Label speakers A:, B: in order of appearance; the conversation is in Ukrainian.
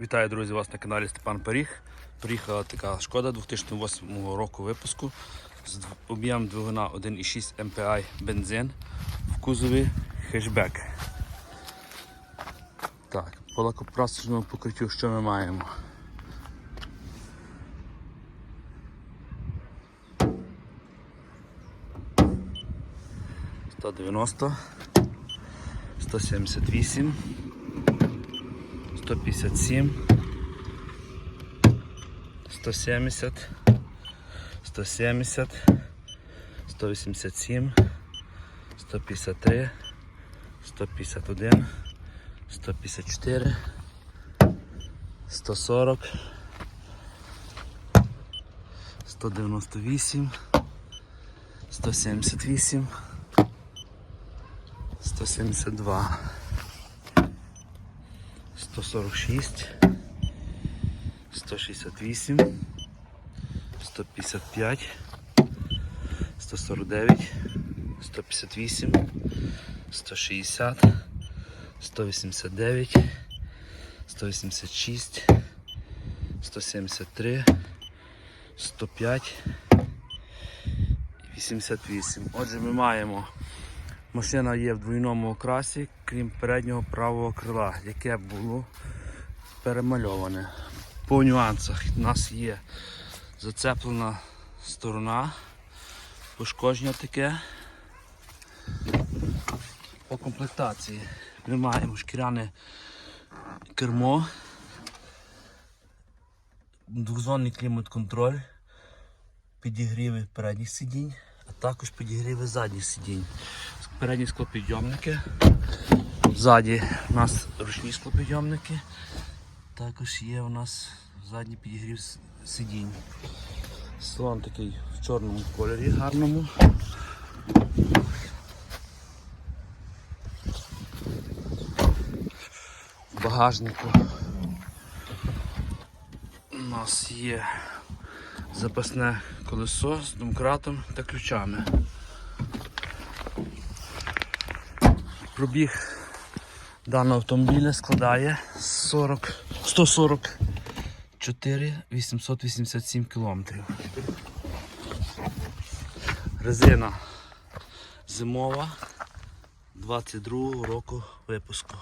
A: Вітаю, друзі, вас на каналі Степан Поріг. Приїхала така шкода 2008 року випуску з об'ємом двигуна 1,6 MPI бензин в кузові хешбек. Так, по лакопластичному покриттю що ми маємо? Сто дев'яносто, сто сімдесят вісім. 157, 170, 170, 187, 153, 151, 154, 140, 198, 178, 172. 146, 168, 155, 149, 158, 160, 189, 186, 173, 105 і 88. Отже, ми маємо Машина є в двойному окрасі, крім переднього правого крила, яке було перемальоване. По нюансах у нас є зацеплена сторона, пошкодження таке. По комплектації ми маємо шкіряне кермо, двохзонний клімат-контроль, підігріви передніх сидінь, а також підігріви задніх сидінь. Передні склопідйомники. Ззаді у нас ручні склопідйомники. Також є у нас задній підігрів сидінь. Салон такий в чорному кольорі гарному. В багажнику у нас є запасне колесо з домкратом та ключами. Пробіг даного автомобіля складає 40, 144 887 кілометрів. Резина зимова 22 року випуску.